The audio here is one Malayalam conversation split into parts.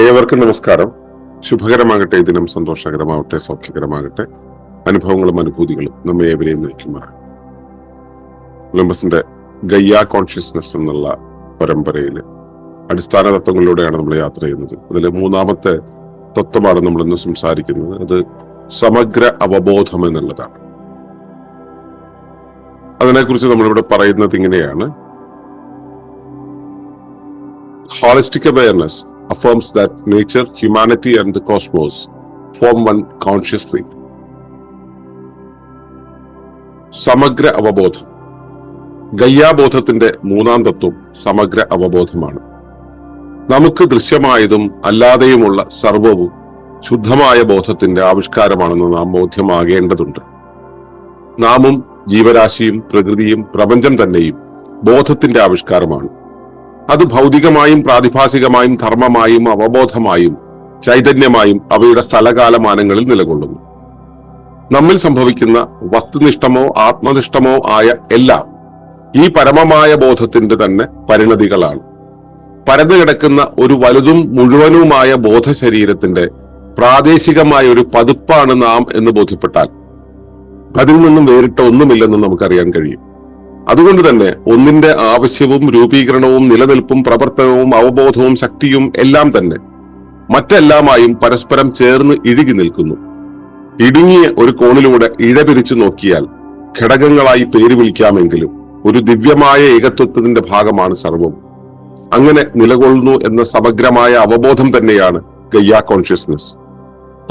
ഏവർക്കും നമസ്കാരം. ശുഭകരമാകട്ടെ ദിനം സന്തോഷകരമാവട്ടെ സൗഖ്യകരമാകട്ടെ. അനുഭവങ്ങളും അനുഭൂതികളും നമ്മെ ഏവരെയും നയിക്കുമാറാണ് ഒളിമ്പസിന്റെ ഗയ്യ കോൺഷ്യസ്നെസ് എന്നുള്ള പരമ്പരയിൽ അടിസ്ഥാന തത്വങ്ങളിലൂടെയാണ് നമ്മൾ യാത്ര ചെയ്യുന്നത്. അതിൽ മൂന്നാമത്തെ തത്വമാണ് നമ്മൾ ഇന്ന് സംസാരിക്കുന്നത്. അത് സമഗ്ര അവബോധം എന്നുള്ളതാണ്. അതിനെക്കുറിച്ച് നമ്മളിവിടെ പറയുന്നത് ഇങ്ങനെയാണ്. Holistic awareness affirms that nature, humanity, and the cosmos form one conscious thing. സമഗ്ര അവബോധം. ഗയ്യാബോധത്തിന്റെ മൂന്നാം തത്വം സമഗ്ര അവബോധമാണ്. നമുക്ക് ദൃശ്യമായതും അല്ലാതെയുമുള്ള സർവവും ശുദ്ധമായ ബോധത്തിന്റെ ആവിഷ്കാരമാണെന്ന് നാം ബോധ്യമാകേണ്ടതുണ്ട്. നാമും ജീവരാശിയും പ്രകൃതിയും പ്രപഞ്ചം തന്നെയും ബോധത്തിന്റെ ആവിഷ്കാരമാണ്. അത് ഭൗതികമായും പ്രാതിഭാസികമായും ധർമ്മമായും അവബോധമായും ചൈതന്യമായും അവയുടെ സ്ഥലകാലമാനങ്ങളിൽ നിലകൊള്ളുന്നു. നമ്മിൽ സംഭവിക്കുന്ന വസ്തുനിഷ്ഠമോ ആത്മനിഷ്ഠമോ ആയ എല്ലാം ഈ പരമമായ ബോധത്തിന്റെ തന്നെ പരിണതികളാണ്. പരന്നു കിടക്കുന്ന ഒരു വലുതും മുഴുവനുമായ ബോധശരീരത്തിന്റെ പ്രാദേശികമായ ഒരു പതിപ്പാണ് നാം എന്ന് ബോധ്യപ്പെട്ടാൽ അതിൽ നിന്നും വേറിട്ട ഒന്നുമില്ലെന്ന് നമുക്കറിയാൻ കഴിയും. അതുകൊണ്ട് തന്നെ ഒന്നിന്റെ ആവശ്യവും രൂപീകരണവും നിലനിൽപ്പും പ്രവർത്തനവും അവബോധവും ശക്തിയും എല്ലാം തന്നെ മറ്റെല്ലാമായും പരസ്പരം ചേർന്ന് ഇഴുകി നിൽക്കുന്നു. ഇടുങ്ങിയ ഒരു കോണിലൂടെ ഇഴപിരിച്ചു നോക്കിയാൽ ഘടകങ്ങളായി പേര് വിളിക്കാമെങ്കിലും ഒരു ദിവ്യമായ ഏകത്വത്തിന്റെ ഭാഗമാണ് സർവം അങ്ങനെ നിലകൊള്ളുന്നു എന്ന സമഗ്രമായ അവബോധം തന്നെയാണ് ഗയ്യ കോൺഷ്യസ്നസ്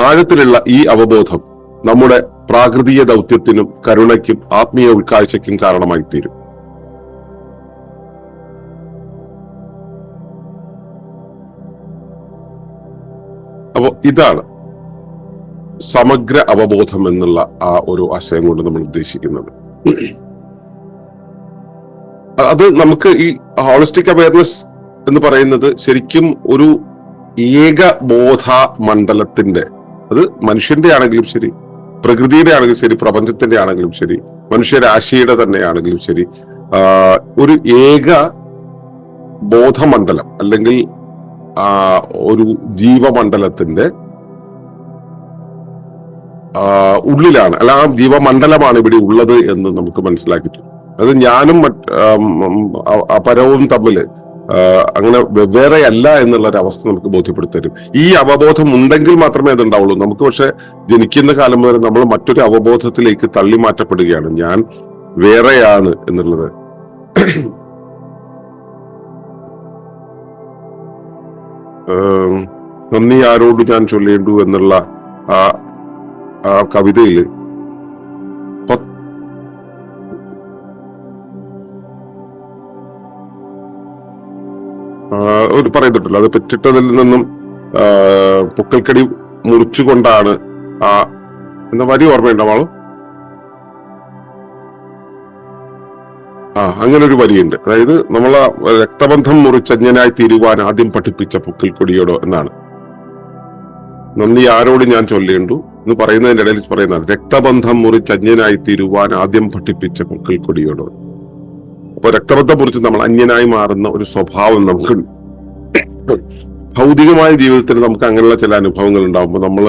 ആഴത്തിലുള്ള ഈ അവബോധം നമ്മുടെ പ്രാകൃതീയ ദൗത്യത്തിനും കരുണയ്ക്കും ആത്മീയ ഉൾക്കാഴ്ചയ്ക്കും കാരണമായി തീരും അപ്പോ ഇതാണ് സമഗ്ര അവബോധം എന്നുള്ള ആ ഒരു ആശയം കൊണ്ട് നമ്മൾ ഉദ്ദേശിക്കുന്നത്. അത് നമുക്ക് ഈ ഹോളിസ്റ്റിക് അവയർനെസ് എന്ന് പറയുന്നത് ശരിക്കും ഒരു ഏക ബോധ മണ്ഡലത്തിന്റെ അത് മനുഷ്യന്റെ ആണെങ്കിലും ശരി പ്രകൃതിയുടെ ആണെങ്കിലും ശരി പ്രപഞ്ചത്തിന്റെ ആണെങ്കിലും ശരി മനുഷ്യരാശിയുടെ തന്നെയാണെങ്കിലും ശരി ഒരു ഏക ബോധമണ്ഡലം അല്ലെങ്കിൽ ഒരു ജീവമണ്ഡലത്തിന്റെ ഉള്ളിലാണ്. അല്ല ആ ജീവമണ്ഡലമാണ് ഇവിടെ ഉള്ളത് എന്ന് നമുക്ക് മനസ്സിലാക്കിയിട്ടുണ്ട്. അത് ഞാനും മറ്റ് ആം, ഉം, വെവ്വേറെ അല്ല അങ്ങനെ എന്നുള്ള ഒരു അവസ്ഥ നമുക്ക് ബോധ്യപ്പെടുത്തരും. ഈ അവബോധം ഉണ്ടെങ്കിൽ മാത്രമേ അത് ഉണ്ടാവുള്ളൂ നമുക്ക് പക്ഷെ ജനിക്കുന്ന കാലം മുതൽ നമ്മൾ മറ്റൊരു അവബോധത്തിലേക്ക് തള്ളി മാറ്റപ്പെടുകയാണ്. ഞാൻ വേറെയാണ് എന്നുള്ളത്. നന്ദി ആരോട് ഞാൻ ചൊല്ലേണ്ടു എന്നുള്ള ആ ആ പറയുന്നുണ്ടല്ലോ അത് പെറ്റിട്ടതിൽ നിന്നും പൊക്കൽക്കടി മുറിച്ചുകൊണ്ടാണ് ആ എന്ന വരി ഓർമ്മയുണ്ടാവാളോ ആ അങ്ങനെ ഒരു വരിയുണ്ട്. അതായത് നമ്മൾ രക്തബന്ധം മുറിച്ചഞ്ഞനായി തീരുവാൻ ആദ്യം പഠിപ്പിച്ച പൊക്കിൽക്കൊടിയോടോ എന്നാണ്. നന്ദി ആരോട് ഞാൻ ചൊല്ലേണ്ടു? എന്ന് പറയുന്നതിന്റെ ഇടയിൽ പറയുന്നതാണ് രക്തബന്ധം മുറിച്ചഞ്ഞനായി തീരുവാൻ ആദ്യം പഠിപ്പിച്ച പൊക്കിൽക്കൊടിയോടോ അപ്പൊ രക്തബന്ധം മുറിച്ച് നമ്മൾ അന്യനായി മാറുന്ന ഒരു സ്വഭാവം നമുക്കുണ്ട്. ഭൗതികമായ ജീവിതത്തിൽ നമുക്ക് അങ്ങനെയുള്ള ചില അനുഭവങ്ങൾ ഉണ്ടാകുമ്പോൾ നമ്മൾ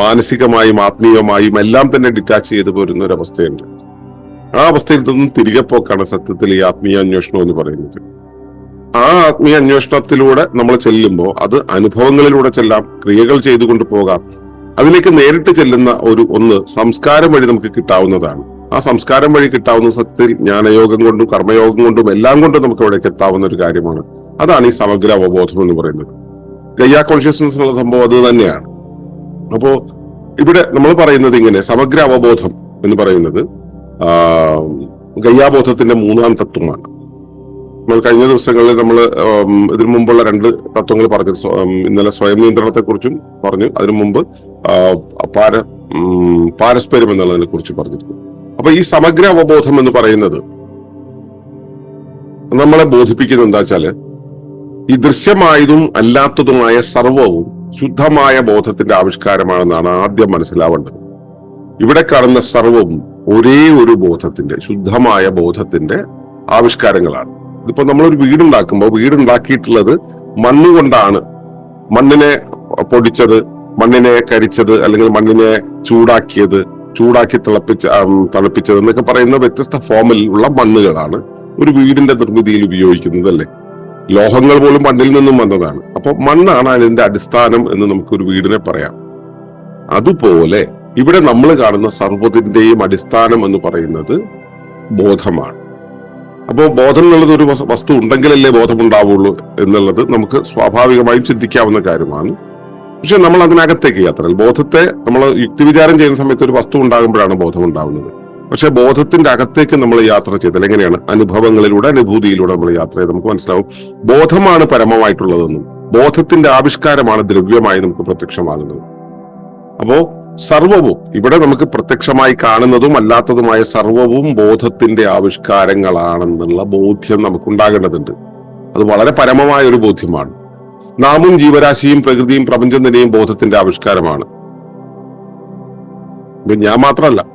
മാനസികമായും ആത്മീയമായും എല്ലാം തന്നെ ഡിറ്റാച്ച് ചെയ്ത് പോരുന്ന ഒരു അവസ്ഥയുണ്ട്. ആ അവസ്ഥയിൽ നിന്നും തിരികെ പോക്കാണ് സത്യത്തിൽ ഈ ആത്മീയ അന്വേഷണം എന്ന് പറയുന്നത്. ആ ആത്മീയ അന്വേഷണത്തിലൂടെ നമ്മൾ ചെല്ലുമ്പോൾ അത് അനുഭവങ്ങളിലൂടെ ചെല്ലാം ക്രിയകൾ ചെയ്തുകൊണ്ട് പോകാം. അതിലേക്ക് നേരിട്ട് ചെല്ലുന്ന ഒരു ഒന്ന് സംസ്കാരം വഴി നമുക്ക് കിട്ടാവുന്നതാണ്. ആ സംസ്കാരം വഴി കിട്ടാവുന്ന സത്യത്തിൽ ജ്ഞാനയോഗം കൊണ്ടും കർമ്മയോഗം കൊണ്ടും എല്ലാം കൊണ്ടും നമുക്ക് അവിടേക്ക് എത്താവുന്ന ഒരു കാര്യമാണ്. അതാണ് ഈ സമഗ്ര അവബോധം എന്ന് പറയുന്നത്. ഗയ്യ കോൺഷ്യസ്നസ് എന്നുള്ള സംഭവം അത് തന്നെയാണ്. അപ്പോ ഇവിടെ നമ്മൾ പറയുന്നത് ഇങ്ങനെ സമഗ്ര അവബോധം എന്ന് പറയുന്നത് ഗയ്യാബോധത്തിന്റെ മൂന്നാം തത്വമാണ്. നമ്മൾ കഴിഞ്ഞ ദിവസങ്ങളിൽ നമ്മൾ ഇതിനു മുമ്പുള്ള രണ്ട് തത്വങ്ങൾ പറഞ്ഞു. ഇന്നലെ സ്വയം നിയന്ത്രണത്തെ കുറിച്ചും പറഞ്ഞു. അതിനു മുമ്പ് പാര പാരസ്പര്യം എന്നുള്ളതിനെ കുറിച്ച് പറഞ്ഞിരുന്നു. അപ്പൊ ഈ സമഗ്ര അവബോധം എന്ന് പറയുന്നത് നമ്മളെ ബോധിപ്പിക്കുന്നത് എന്താ വെച്ചാൽ ഈ ദൃശ്യമായതും അല്ലാത്തതുമായ സർവവും ശുദ്ധമായ ബോധത്തിന്റെ ആവിഷ്കാരമാണെന്നാണ് ആദ്യം മനസ്സിലാവേണ്ടത്. ഇവിടെ കാണുന്ന സർവവും ഒരേ ഒരു ബോധത്തിന്റെ ശുദ്ധമായ ബോധത്തിന്റെ ആവിഷ്കാരങ്ങളാണ്. ഇതിപ്പോ നമ്മളൊരു വീടുണ്ടാക്കുമ്പോൾ വീടുണ്ടാക്കിയിട്ടുള്ളത് മണ്ണുകൊണ്ടാണ് മണ്ണിനെ പൊടിച്ചത് മണ്ണിനെ കരിച്ചത് അല്ലെങ്കിൽ മണ്ണിനെ ചൂടാക്കിയത് ചൂടാക്കി തിളപ്പിച്ച തണുപ്പിച്ചത് എന്നൊക്കെ പറയുന്ന വ്യത്യസ്ത ഫോമിൽ ഉള്ള മണ്ണുകളാണ് ഒരു വീടിന്റെ നിർമ്മിതിയിൽ ഉപയോഗിക്കുന്നത് അല്ലേ? ലോഹങ്ങൾ പോലും മണ്ണിൽ നിന്നും വന്നതാണ്. അപ്പൊ മണ്ണാണ് അതിന്റെ അടിസ്ഥാനം എന്ന് നമുക്ക് ഒരു വീടിനെ പറയാം. അതുപോലെ ഇവിടെ നമ്മൾ കാണുന്ന സർവതിന്റെയും അടിസ്ഥാനം എന്ന് പറയുന്നത് ബോധമാണ്. അപ്പോൾ ബോധം എന്നുള്ളത് ഒരു വസ്തു ഉണ്ടെങ്കിലല്ലേ ബോധം ഉണ്ടാവുള്ളൂ എന്നുള്ളത് നമുക്ക് സ്വാഭാവികമായും ചിന്തിക്കാവുന്ന കാര്യമാണ്. പക്ഷെ നമ്മൾ അതിനകത്തേക്ക് യാത്ര ബോധത്തെ നമ്മൾ യുക്തിവിചാരം ചെയ്യുന്ന സമയത്ത് ഒരു വസ്തു ഉണ്ടാകുമ്പോഴാണ് ബോധം ഉണ്ടാകുന്നത് പക്ഷെ ബോധത്തിന്റെ അകത്തേക്ക് നമ്മൾ യാത്ര ചെയ്താൽ എങ്ങനെയാണ്? അനുഭവങ്ങളിലൂടെ അനുഭൂതിയിലൂടെ നമ്മൾ യാത്ര ചെയ്ത് നമുക്ക് മനസ്സിലാവും. ബോധമാണ് പരമമായിട്ടുള്ളതെന്നും ബോധത്തിന്റെ ആവിഷ്കാരമാണ് ദ്രവ്യമായി നമുക്ക് പ്രത്യക്ഷമാകുന്നത്. അപ്പോ സർവവും ഇവിടെ നമുക്ക് പ്രത്യക്ഷമായി കാണുന്നതും അല്ലാത്തതുമായ സർവവും ബോധത്തിന്റെ ആവിഷ്കാരങ്ങളാണെന്നുള്ള ബോധ്യം നമുക്ക് ഉണ്ടാകേണ്ടതുണ്ട് അത് വളരെ പരമമായ ഒരു ബോധ്യമാണ്. നാമും ജീവരാശിയും പ്രകൃതിയും പ്രപഞ്ചം തന്നെയും ബോധത്തിന്റെ ആവിഷ്കാരമാണ്. ഞാൻ മാത്രമല്ല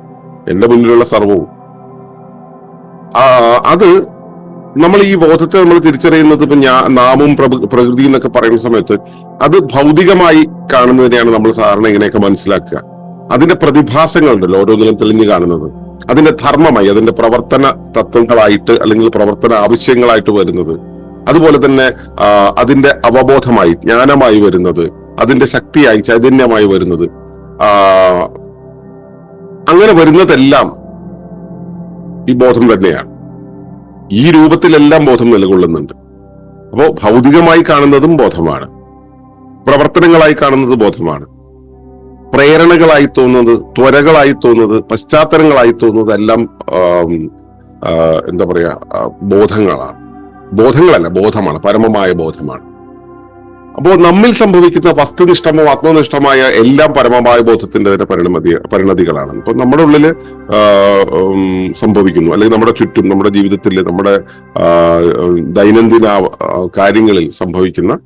എന്റെ മുന്നിലുള്ള സർവവും. അത് നമ്മൾ ഈ ബോധത്തെ നമ്മൾ തിരിച്ചറിയുന്നത് ഇപ്പൊ ഞാൻ നാമും പ്രകൃതി എന്നൊക്കെ പറയുന്ന സമയത്ത് അത് ഭൗതികമായി കാണുന്നതിനെയാണ് നമ്മൾ സാധാരണ ഇങ്ങനെയൊക്കെ മനസ്സിലാക്കുക. അതിന്റെ പ്രതിഭാസങ്ങളുണ്ടല്ലോ ഓരോന്നിലും തെളിഞ്ഞു കാണുന്നത്. അതിന്റെ ധർമ്മമായി അതിന്റെ പ്രവർത്തന തത്വങ്ങളായിട്ട് അല്ലെങ്കിൽ പ്രവർത്തന ആവശ്യങ്ങളായിട്ട് വരുന്നത്. അതുപോലെ തന്നെ അതിന്റെ അവബോധമായി ജ്ഞാനമായി വരുന്നത് അതിന്റെ ശക്തിയായി ചൈതന്യമായി വരുന്നത്. അങ്ങനെ വരുന്നതെല്ലാം ഈ ബോധം തന്നെയാണ്. ഈ രൂപത്തിലെല്ലാം ബോധം നിലകൊള്ളുന്നുണ്ട്. അപ്പോൾ ഭൗതികമായി കാണുന്നതും ബോധമാണ്. പ്രവർത്തനങ്ങളായി കാണുന്നത് ബോധമാണ്. പ്രേരണകളായി തോന്നുന്നത് ത്വരകളായി തോന്നുന്നത് പശ്ചാത്തലങ്ങളായി തോന്നുന്നത് എല്ലാം എന്താ പറയാ ബോധങ്ങളാണ്. ബോധങ്ങളല്ല ബോധമാണ് പരമമായ ബോധമാണ്. അപ്പോൾ നമ്മിൽ സംഭവിക്കുന്ന വസ്തുനിഷ്ഠമോ ആത്മനിഷ്ഠമായ എല്ലാം പരമമായ ബോധത്തിന്റെ തന്നെ പരിണമതി പരിണതികളാണ്. ഇപ്പൊ നമ്മുടെ ഉള്ളിൽ സംഭവിക്കുന്നു. അല്ലെങ്കിൽ നമ്മുടെ ചുറ്റും നമ്മുടെ ജീവിതത്തിൽ നമ്മുടെ ദൈനംദിന കാര്യങ്ങളിൽ സംഭവിക്കുന്ന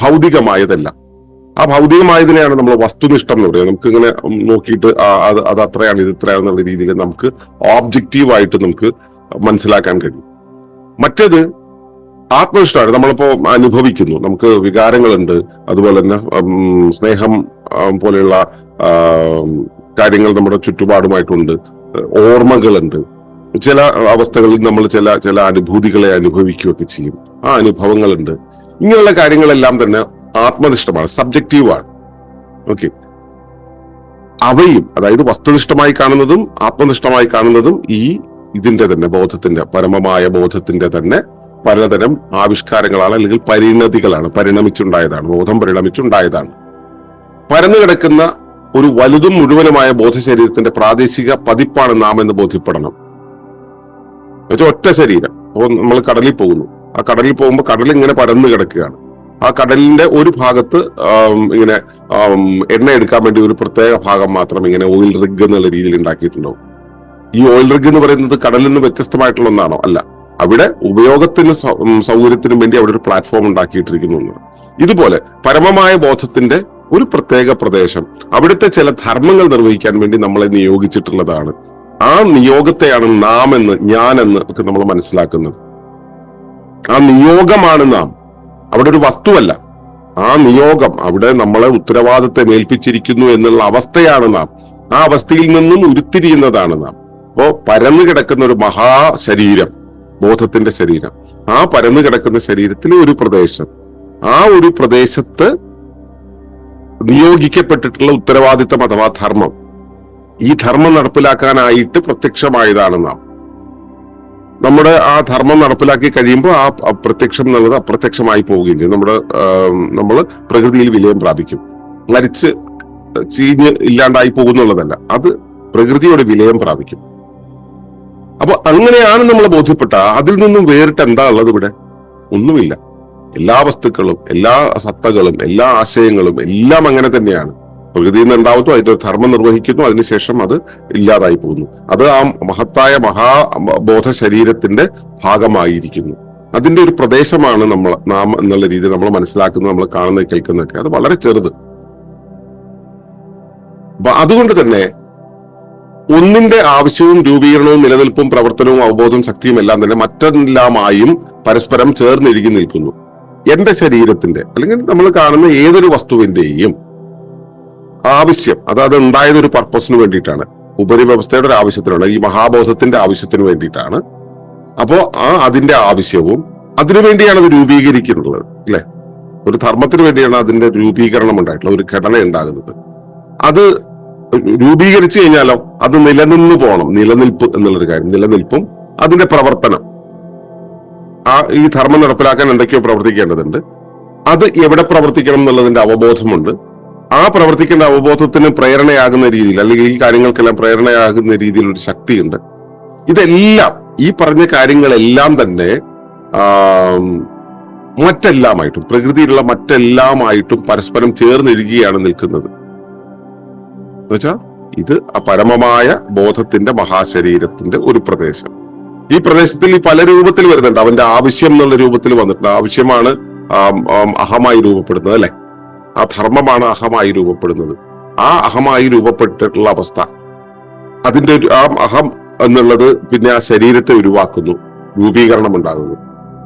ഭൗതികമായതല്ല. ആ ഭൗതികമായതിനെയാണ് നമ്മൾ വസ്തുനിഷ്ഠം എന്ന് പറയുന്നത്. നമുക്ക് ഇങ്ങനെ നോക്കിയിട്ട് അത് അത് അത്രയാണ് ഇത് ഇത്രയാണ് എന്നുള്ള രീതിയിൽ നമുക്ക് ഓബ്ജക്റ്റീവായിട്ട് നമുക്ക് മനസ്സിലാക്കാൻ കഴിയും. മറ്റേത് ആത്മനിഷ്ഠമാണ്. നമ്മളിപ്പോ അനുഭവിക്കുന്നു. നമുക്ക് വികാരങ്ങളുണ്ട്. അതുപോലെ തന്നെ സ്നേഹം പോലെയുള്ള കാര്യങ്ങൾ നമ്മുടെ ചുറ്റുപാടുമായിട്ടുണ്ട്. ഓർമ്മകളുണ്ട്. ചില അവസ്ഥകളിൽ നമ്മൾ ചില ചില അനുഭൂതികളെ അനുഭവിക്കുകയൊക്കെ ചെയ്യും. ആ അനുഭവങ്ങളുണ്ട്. ഇങ്ങനെയുള്ള കാര്യങ്ങളെല്ലാം തന്നെ ആത്മനിഷ്ഠമാണ് സബ്ജക്റ്റീവാണ്. ഓക്കെ. അവയും അതായത് വസ്തുനിഷ്ഠമായി കാണുന്നതും ആത്മനിഷ്ഠമായി കാണുന്നതും ഈ ഇതിന്റെ തന്നെ ബോധത്തിന്റെ പരമമായ ബോധത്തിന്റെ തന്നെ പലതരം ആവിഷ്കാരങ്ങളാണ് അല്ലെങ്കിൽ പരിണതികളാണ് പരിണമിച്ചുണ്ടായതാണ് ബോധം പരിണമിച്ചുണ്ടായതാണ്. പരന്നു കിടക്കുന്ന ഒരു വലുതും മുഴുവനുമായ ബോധശരീരത്തിന്റെ പ്രാദേശിക പതിപ്പാണ് നാം എന്ന് ബോധ്യപ്പെടണം. എന്നുവെച്ചാൽ ഒറ്റ ശരീരം. അപ്പോൾ നമ്മൾ കടലിൽ പോകുന്നു. ആ കടലിൽ പോകുമ്പോൾ കടൽ ഇങ്ങനെ പരന്നു കിടക്കുകയാണ്. ആ കടലിന്റെ ഒരു ഭാഗത്ത് ഇങ്ങനെ എണ്ണ എടുക്കാൻ വേണ്ടി ഒരു പ്രത്യേക ഭാഗം മാത്രം ഇങ്ങനെ ഓയിൽ റിഗ് എന്നുള്ള രീതിയിൽ ഉണ്ടാക്കിയിട്ടുണ്ടാവും. ഈ ഓയിൽ റിഗ് എന്ന് പറയുന്നത് കടലിൽ നിന്ന് വ്യത്യസ്തമായിട്ടുള്ള ഒന്നാണോ? അല്ല. അവിടെ ഉപയോഗത്തിന് സൗകര്യത്തിനും വേണ്ടി അവിടെ ഒരു പ്ലാറ്റ്ഫോം ഉണ്ടാക്കിയിട്ടിരിക്കുന്നു. ഇതുപോലെ പരമമായ ബോധത്തിന്റെ ഒരു പ്രത്യേക പ്രദേശം. അവിടുത്തെ ചില ധർമ്മങ്ങൾ നിർവഹിക്കാൻ വേണ്ടി നമ്മളെ നിയോഗിച്ചിട്ടുള്ളതാണ്. ആ നിയോഗത്തെയാണ് നാം എന്ന് ഞാൻ എന്ന് ഒക്കെ നമ്മൾ മനസ്സിലാക്കുന്നത്. ആ നിയോഗമാണ് നാം. അവിടെ ഒരു വസ്തുവല്ല. ആ നിയോഗം അവിടെ നമ്മളെ ഉത്തരവാദിത്തെ മേൽപ്പിച്ചിരിക്കുന്നു എന്നുള്ള അവസ്ഥയാണ് നാം. ആ അവസ്ഥയിൽ നിന്നും ഉരുത്തിരിയുന്നതാണ് നാം. അപ്പോ പരന്നു കിടക്കുന്ന ഒരു മഹാശരീരം. ബോധത്തിന്റെ ശരീരം. ആ പരന്നു കിടക്കുന്ന ശരീരത്തിലെ ഒരു പ്രദേശം. ആ ഒരു പ്രദേശത്ത് നിയോഗിക്കപ്പെട്ടിട്ടുള്ള ഉത്തരവാദിത്തം അഥവാ ധർമ്മം. ഈ ധർമ്മം നടപ്പിലാക്കാനായിട്ട് പ്രത്യക്ഷമായതാണ് നാം. നമ്മുടെ ആ ധർമ്മം നടപ്പിലാക്കി കഴിയുമ്പോൾ ആ പ്രത്യക്ഷം എന്നുള്ളത് അപ്രത്യക്ഷമായി പോവുകയും ചെയ്യും. നമ്മുടെ നമ്മൾ പ്രകൃതിയിൽ വിലയം പ്രാപിക്കും. മരിച്ച് ചീഞ്ഞ് ഇല്ലാണ്ടായി പോകുന്നുള്ളതല്ല. അത് പ്രകൃതിയുടെ വിലയം പ്രാപിക്കും. അപ്പൊ അങ്ങനെയാണ് നമ്മൾ ബോധ്യപ്പെട്ട. അതിൽ നിന്നും വേറിട്ട് എന്താ ഉള്ളത് ഇവിടെ? ഒന്നുമില്ല. എല്ലാ വസ്തുക്കളും എല്ലാ സത്തകളും എല്ലാ ആശയങ്ങളും എല്ലാം അങ്ങനെ തന്നെയാണ്. പ്രകൃതിയിൽ നിന്ന് ഉണ്ടാവുന്നു അതിന്റെ ധർമ്മം നിർവഹിക്കുന്നു അതിനുശേഷം അത് ഇല്ലാതായി പോകുന്നു. അത് ആ മഹത്തായ മഹാ ബോധ ശരീരത്തിന്റെ ഭാഗമായിരിക്കുന്നു. അതിന്റെ ഒരു പ്രദേശമാണ് നമ്മൾ നാം എന്നുള്ള രീതിയിൽ നമ്മൾ മനസ്സിലാക്കുന്നത് നമ്മൾ കാണുന്നത് കേൾക്കുന്നതൊക്കെ. അത് വളരെ ചെറുത്. അതുകൊണ്ട് തന്നെ ഒന്നിന്റെ ആവശ്യവും രൂപീകരണവും നിലനിൽപ്പും പ്രവർത്തനവും അവബോധവും ശക്തിയും എല്ലാം തന്നെ മറ്റെല്ലാമായും പരസ്പരം ചേർന്നിരിക്കി നിൽക്കുന്നു. എന്റെ ശരീരത്തിന്റെ അല്ലെങ്കിൽ നമ്മൾ കാണുന്ന ഏതൊരു വസ്തുവിന്റെയും ആവശ്യം അതായത് അത് ഉണ്ടായത് ഒരു പർപ്പസിന് വേണ്ടിയിട്ടാണ്. ഉപരിവ്യവസ്ഥയുടെ ഒരു ആവശ്യത്തിനുള്ള ഈ മഹാബോധത്തിന്റെ ആവശ്യത്തിന് വേണ്ടിയിട്ടാണ്. അപ്പോ ആ അതിന്റെ ആവശ്യവും അതിനുവേണ്ടിയാണ് അത് രൂപീകരിക്കുന്നത് അല്ലെ? ഒരു ധർമ്മത്തിന് വേണ്ടിയാണ് അതിന്റെ രൂപീകരണം ഉണ്ടായിട്ടുള്ള ഒരു ഘടന ഉണ്ടാകുന്നത്. അത് രൂപീകരിച്ചു കഴിഞ്ഞാലോ അത് നിലനിന്ന് പോകണം. നിലനിൽപ്പ് എന്നുള്ളൊരു കാര്യം. നിലനിൽപ്പും അതിന്റെ പ്രവർത്തനം. ആ ഈ ധർമ്മം നടപ്പിലാക്കാൻ എന്തൊക്കെയോ പ്രവർത്തിക്കേണ്ടതുണ്ട്. അത് എവിടെ പ്രവർത്തിക്കണം എന്നുള്ളതിന്റെ അവബോധമുണ്ട്. ആ പ്രവർത്തിക്കേണ്ട അവബോധത്തിന് പ്രേരണയാകുന്ന രീതിയിൽ അല്ലെങ്കിൽ ഈ കാര്യങ്ങൾക്കെല്ലാം പ്രേരണയാകുന്ന രീതിയിൽ ഒരു ശക്തിയുണ്ട്. ഇതെല്ലാം ഈ പറഞ്ഞ കാര്യങ്ങളെല്ലാം തന്നെ മറ്റെല്ലാമായിട്ടും പ്രകൃതിയിലുള്ള മറ്റെല്ലാമായിട്ടും പരസ്പരം ചേർന്നിരിക്കുകയാണ് നിൽക്കുന്നത്. എന്നുവെച്ചാ ഇത് ആ പരമമായ ബോധത്തിന്റെ മഹാശരീരത്തിന്റെ ഒരു പ്രദേശം. ഈ പ്രദേശത്തിൽ ഈ പല രൂപത്തിൽ വരുന്നുണ്ട്. അവന്റെ ആവശ്യം എന്നുള്ള രൂപത്തിൽ വന്നിട്ടുണ്ട്. ആവശ്യമാണ് അഹമായി രൂപപ്പെടുന്നത് അല്ലെ? ആ ധർമ്മമാണ് അഹമായി രൂപപ്പെടുന്നത്. ആ അഹമായി രൂപപ്പെട്ടിട്ടുള്ള അവസ്ഥ. അതിന്റെ ഒരു- ആ അഹം എന്നുള്ളത് പിന്നെ ആ ശരീരത്തെ ഉരുവാക്കുന്നു. രൂപീകരണം ഉണ്ടാകുന്നു.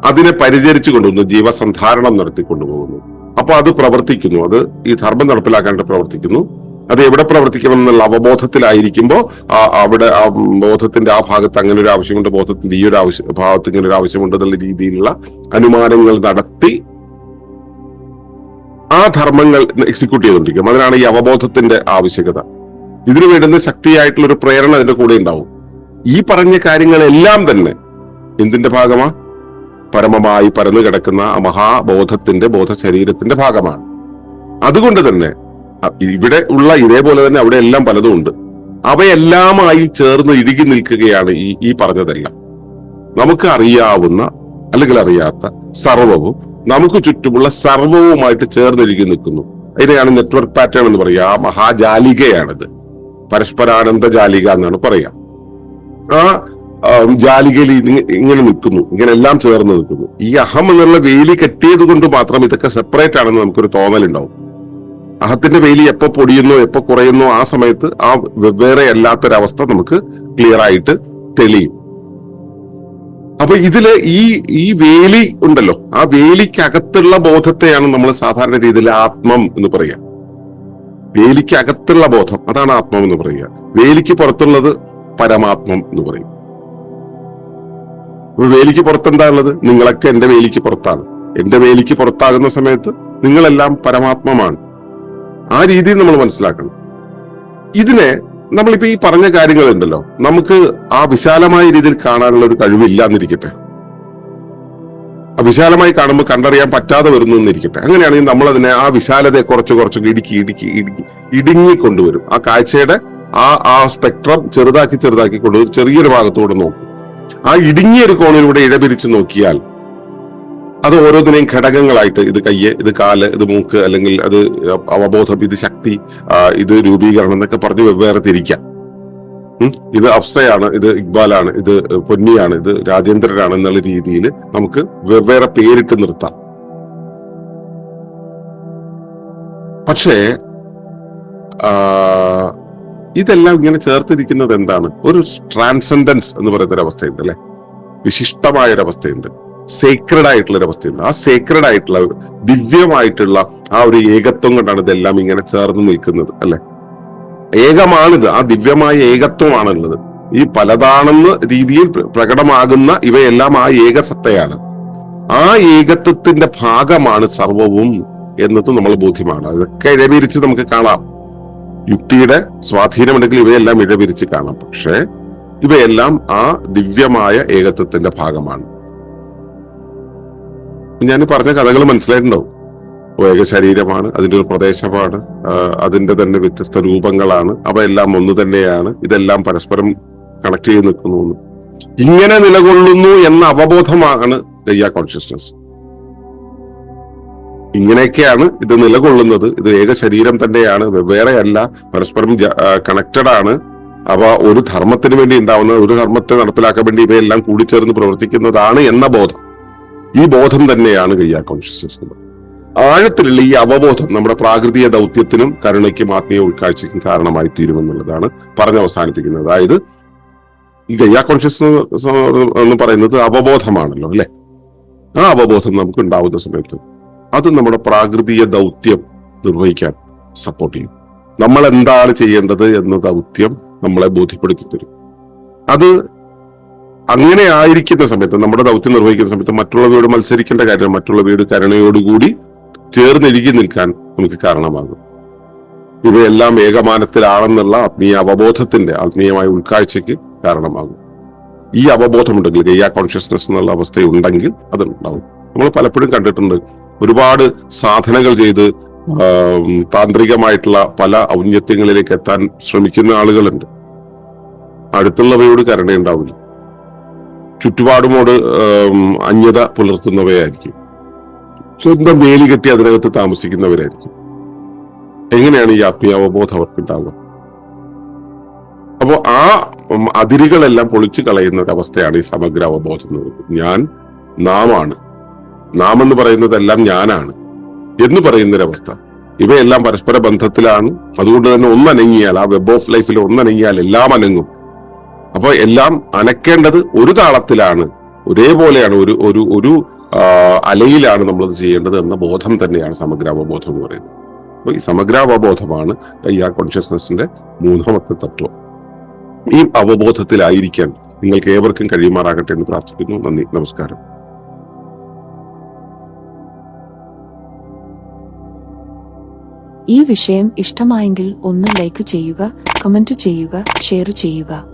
അതിനെ പരിചരിച്ചു കൊണ്ടുപോകുന്നു ജീവസന്ധാരണം നടത്തി കൊണ്ടുപോകുന്നു അപ്പൊ അത് പ്രവർത്തിക്കുന്നു. അത് ഈ ധർമ്മം നടപ്പിലാക്കാനായിട്ട് പ്രവർത്തിക്കുന്നു. അത് എവിടെ പ്രവർത്തിക്കണം എന്നുള്ള അവബോധത്തിലായിരിക്കുമ്പോൾ അവിടെ ആ ബോധത്തിന്റെ ആ ഭാഗത്ത് അങ്ങനെ ഒരു ആവശ്യമുണ്ട് ബോധത്തിന്റെ ഈ ഒരു ആവശ്യ ഭാഗത്ത് ഇങ്ങനെ ഒരു ആവശ്യമുണ്ട് എന്നുള്ള രീതിയിലുള്ള അനുമാനങ്ങൾ നടത്തി ആ ധർമ്മങ്ങൾ എക്സിക്യൂട്ട് ചെയ്തുകൊണ്ടിരിക്കും. അതിനാണ് ഈ അവബോധത്തിന്റെ ആവശ്യകത. ഇതിനു വേണ്ടുന്ന ശക്തിയായിട്ടുള്ള ഒരു പ്രേരണ അതിന്റെ കൂടെ ഉണ്ടാവും. ഈ പറഞ്ഞ കാര്യങ്ങളെല്ലാം തന്നെ എന്തിന്റെ ഭാഗമാ? പരമമായി പരന്നു കിടക്കുന്ന ആ മഹാബോധത്തിന്റെ ബോധശരീരത്തിന്റെ ഭാഗമാണ്. അതുകൊണ്ട് തന്നെ ഇവിടെ ഉള്ള ഇതേപോലെ തന്നെ അവിടെ എല്ലാം പലതും ഉണ്ട്. അവയെല്ലാമായി ചേർന്ന് ഇഴുകി നിൽക്കുകയാണ് ഈ ഈ പറഞ്ഞതെല്ലാം. നമുക്ക് അറിയാവുന്ന അല്ലെങ്കിൽ അറിയാത്ത സർവവും നമുക്ക് ചുറ്റുമുള്ള സർവവുമായിട്ട് ചേർന്നിഴുകി നിൽക്കുന്നു. അതിനെയാണ് നെറ്റ്വർക്ക് പാറ്റേൺ എന്ന് പറയുക. ആ മഹാജാലികയാണിത്. പരസ്പരാനന്ദ ജാലിക എന്നാണ് പറയാ. ആ ജാലികയിൽ ഇങ്ങ- ഇങ്ങനെ നിൽക്കുന്നു. ഇങ്ങനെ എല്ലാം ചേർന്ന് നിൽക്കുന്നു. ഈ അഹം എന്നുള്ള വേലി കെട്ടിയത് കൊണ്ട് മാത്രം ഇതൊക്കെ സെപ്പറേറ്റ് ആണെന്ന് നമുക്കൊരു തോന്നലുണ്ടാവും. അഹത്തിന്റെ വെയിൽ എപ്പോ പൊടിയുന്നോ എപ്പോ കുറയുന്നോ ആ സമയത്ത് ആ വെവ്വേറെ അല്ലാത്തൊരവസ്ഥ നമുക്ക് ക്ലിയർ ആയിട്ട് തെളിയും. അപ്പൊ ഇതിൽ ഈ ഈ വേലി ഉണ്ടല്ലോ ആ വേലിക്കകത്തുള്ള ബോധത്തെയാണ് നമ്മൾ സാധാരണ രീതിയിൽ ആത്മം എന്ന് പറയുക വേലിക്കകത്തുള്ള ബോധം അതാണ് ആത്മം എന്ന് പറയുക വേലിക്ക് പുറത്തുള്ളത് പരമാത്മം എന്ന് പറയും. അപ്പൊ വേലിക്ക് പുറത്തെന്താ ഉള്ളത്? നിങ്ങളൊക്കെ എന്റെ വേലിക്ക് പുറത്താണ്. എന്റെ വേലിക്ക് പുറത്താകുന്ന സമയത്ത് നിങ്ങളെല്ലാം പരമാത്മമാണ്. ആ രീതിയിൽ നമ്മൾ മനസ്സിലാക്കണം. ഇതിനെ നമ്മളിപ്പോ ഈ പറഞ്ഞ കാര്യങ്ങളുണ്ടല്ലോ. നമുക്ക് ആ വിശാലമായ രീതിയിൽ കാണാനുള്ള ഒരു കഴിവില്ല എന്നിരിക്കട്ടെ വിശാലമായി കാണുമ്പോൾ കണ്ടറിയാൻ പറ്റാതെ വരുന്നു എന്നിരിക്കട്ടെ അങ്ങനെയാണെങ്കിൽ നമ്മൾ അതിനെ ആ വിശാലതയെ കുറച്ച് കുറച്ച് ഇടുക്കി ഇടുക്കി ഇടുക്കി ഇടുങ്ങി കൊണ്ടുവരും ആ കാഴ്ചയുടെ ആ ആ സ്പെക്ട്രം ചെറുതാക്കി ചെറുതാക്കി കൊണ്ടുവരും. ചെറിയൊരു ഭാഗത്തൂടെ നോക്കും. ആ ഇടുങ്ങിയ ഒരു കോണിലൂടെ ഇഴപിരിച്ച് നോക്കിയാൽ അത് ഓരോന്നിനെയും ഘടകങ്ങളായിട്ട് ഇത് കയ്യ് ഇത് കാൽ ഇത് മൂക്ക് അല്ലെങ്കിൽ അത് അവബോധം ഇത് ശക്തി ഇത് രൂപീകരണം എന്നൊക്കെ പറഞ്ഞ് വെവ്വേറെ തിരിക്കാം. ഇത് അഫ്സയാണ് ഇത് ഇക്ബാലാണ് ഇത് പൊന്നിയാണ് ഇത് രാജേന്ദ്രനാണ് എന്നുള്ള രീതിയിൽ നമുക്ക് വെവ്വേറെ പേരിട്ട് നിർത്താം. പക്ഷേ ഇതെല്ലാം ഇങ്ങനെ ചേർത്തിരിക്കുന്നത് എന്താണ്? ഒരു ട്രാൻസെൻഡൻസ് എന്ന് പറയുന്ന ഒരു അവസ്ഥയുണ്ട് അല്ലെ? വിശിഷ്ടമായ ഒരു അവസ്ഥയുണ്ട് സേക്രഡ് ആയിട്ടുള്ള ഒരു അവസ്ഥയുണ്ട്. ആ സേക്രഡ് ആയിട്ടുള്ള ദിവ്യമായിട്ടുള്ള ആ ഒരു ഏകത്വം കൊണ്ടാണ് ഇതെല്ലാം ഇങ്ങനെ ചേർന്ന് നിൽക്കുന്നത് അല്ലെ? ഏകമാണിത്. ആ ദിവ്യമായ ഏകത്വമാണുള്ളത്. ഈ പലതാണെന്ന രീതിയിൽ പ്രകടമാകുന്ന ഇവയെല്ലാം ആ ഏകസത്തയാണ്. ആ ഏകത്വത്തിന്റെ ഭാഗമാണ് സർവവും എന്നത് നമ്മൾ ബോധ്യമാണ്. അതൊക്കെ ഇഴപിരിച്ച് നമുക്ക് കാണാം. യുക്തിയുടെ സ്വാധീനമുണ്ടെങ്കിൽ ഇവയെല്ലാം ഇഴപിരിച്ച് കാണാം. പക്ഷേ ഇവയെല്ലാം ആ ദിവ്യമായ ഏകത്വത്തിന്റെ ഭാഗമാണ്. ഞാൻ പറഞ്ഞ കഥകൾ മനസ്സിലായിട്ടുണ്ടാവും. ഏക ശരീരമാണ് അതിന്റെ ഒരു പ്രദേശമാണ് അതിന്റെ തന്നെ വ്യത്യസ്ത രൂപങ്ങളാണ് അവയെല്ലാം ഒന്ന് തന്നെയാണ് ഇതെല്ലാം പരസ്പരം കണക്ട് ചെയ്ത് നിൽക്കുന്നു ഇങ്ങനെ നിലകൊള്ളുന്നു എന്ന അവബോധമാണ് ഗയ്യ കോൺഷ്യസ്നസ് ഇങ്ങനെയൊക്കെയാണ് ഇത് നിലകൊള്ളുന്നത്. ഇത് ഏക ശരീരം തന്നെയാണ് വെവ്വേറെയല്ല പരസ്പരം കണക്റ്റഡ് ആണ്. അവ ഒരു ധർമ്മത്തിന് വേണ്ടി ഉണ്ടാവുന്നത് ഒരു ധർമ്മത്തെ നടപ്പിലാക്കാൻ വേണ്ടി ഇവയെല്ലാം കൂടിച്ചേർന്ന് പ്രവർത്തിക്കുന്നതാണ് എന്ന ബോധം. ഈ ബോധം തന്നെയാണ് ഗയ്യ കോൺഷ്യസ്നസ് എന്ന് പറയുന്നത്. ആഴത്തിലുള്ള ഈ അവബോധം നമ്മുടെ പ്രാകൃതിക ദൗത്യത്തിനും കരുണയ്ക്കും ആത്മീയ ഉൾക്കാഴ്ചയ്ക്കും കാരണമായി തീരുമെന്നുള്ളതാണ് പറഞ്ഞ് അവസാനിപ്പിക്കുന്നത്. അതായത് ഈ ഗയ്യ കോൺഷ്യസ്നസ് എന്ന് പറയുന്നത് അവബോധമാണല്ലോ അല്ലെ? ആ അവബോധം നമുക്ക് ഉണ്ടാവുന്ന സമയത്ത് അത് നമ്മുടെ പ്രാകൃതിക ദൗത്യം നിർവഹിക്കാൻ സപ്പോർട്ട് ചെയ്യും. നമ്മൾ എന്താണ് ചെയ്യേണ്ടത് എന്ന ദൗത്യം നമ്മളെ ബോധ്യപ്പെടുത്തി തരും. അത് അങ്ങനെ ആയിരിക്കുന്ന സമയത്ത് നമ്മുടെ ദൗത്യം നിർവഹിക്കുന്ന സമയത്ത് മറ്റുള്ളവരോട് മത്സരിക്കേണ്ട കാര്യം മറ്റുള്ളവരുടെ കരുണയോടുകൂടി ചേർന്നിരിക്കി നിൽക്കാൻ നമുക്ക് കാരണമാകും. ഇവയെല്ലാം ഏകമാനത്തിലാണെന്നുള്ള ആത്മീയ അവബോധത്തിന്റെ ആത്മീയമായ ഉൾക്കാഴ്ചയ്ക്ക് കാരണമാകും. ഈ അവബോധമുണ്ടെങ്കിൽ ഗയ്യ കോൺഷ്യസ്നെസ് എന്നുള്ള അവസ്ഥ ഉണ്ടെങ്കിൽ അതുണ്ടാവും. നമ്മൾ പലപ്പോഴും കണ്ടിട്ടുണ്ട് ഒരുപാട് സാധനകൾ ചെയ്ത് താന്ത്രികമായിട്ടുള്ള പല ഔന്നത്യങ്ങളിലേക്ക് എത്താൻ ശ്രമിക്കുന്ന ആളുകളുണ്ട്. അടുത്തുള്ളവയോട് കരുണയുണ്ടാവില്ല. ചുറ്റുപാടുമോട് അന്യത പുലർത്തുന്നവയായിരിക്കും. സ്വന്തം വേലി കെട്ടി അതിനകത്ത് താമസിക്കുന്നവരായിരിക്കും. എങ്ങനെയാണ് ഈ ആത്മീയാവബോധം അവർക്കുണ്ടാവുക? അപ്പോ ആ അതിരുകളെല്ലാം പൊളിച്ചു കളയുന്ന ഒരു അവസ്ഥയാണ് ഈ സമഗ്ര അവബോധം എന്ന് പറയുന്നത്. ഞാൻ നാമാണ്. നാം എന്ന് പറയുന്നതെല്ലാം ഞാനാണ് എന്ന് പറയുന്നൊരവസ്ഥ. ഇവയെല്ലാം പരസ്പര ബന്ധത്തിലാണ് അതുകൊണ്ട് തന്നെ ഒന്നനങ്ങിയാൽ ആ വെബ് ഓഫ് ലൈഫിൽ ഒന്നനങ്ങിയാൽ എല്ലാം അനങ്ങും. അപ്പൊ എല്ലാം അനക്കേണ്ടത് ഒരു താളത്തിലാണ്. ഒരേപോലെയാണ് ഒരു ഒരു ഒരു അലയിലാണ് നമ്മളത് ചെയ്യേണ്ടത് എന്ന ബോധം തന്നെയാണ് സമഗ്രാവബോധം എന്ന് പറയുന്നത്. അപ്പൊ ഈ സമഗ്രാവബോധമാണ് ഈ ആ കോൺഷ്യസ്നെസിന്റെ മൂന്നാമത്തെ തത്വം. ഈ അവബോധത്തിലായിരിക്കാൻ നിങ്ങൾക്ക് ഏവർക്കും കഴിയുമാറാകട്ടെ എന്ന് പ്രാർത്ഥിക്കുന്നു. നന്ദി നമസ്കാരം. ഈ വിഷയം ഇഷ്ടമായെങ്കിൽ ഒന്ന് ലൈക്ക് ചെയ്യുക കമന്റ് ചെയ്യുക ഷെയർ ചെയ്യുക.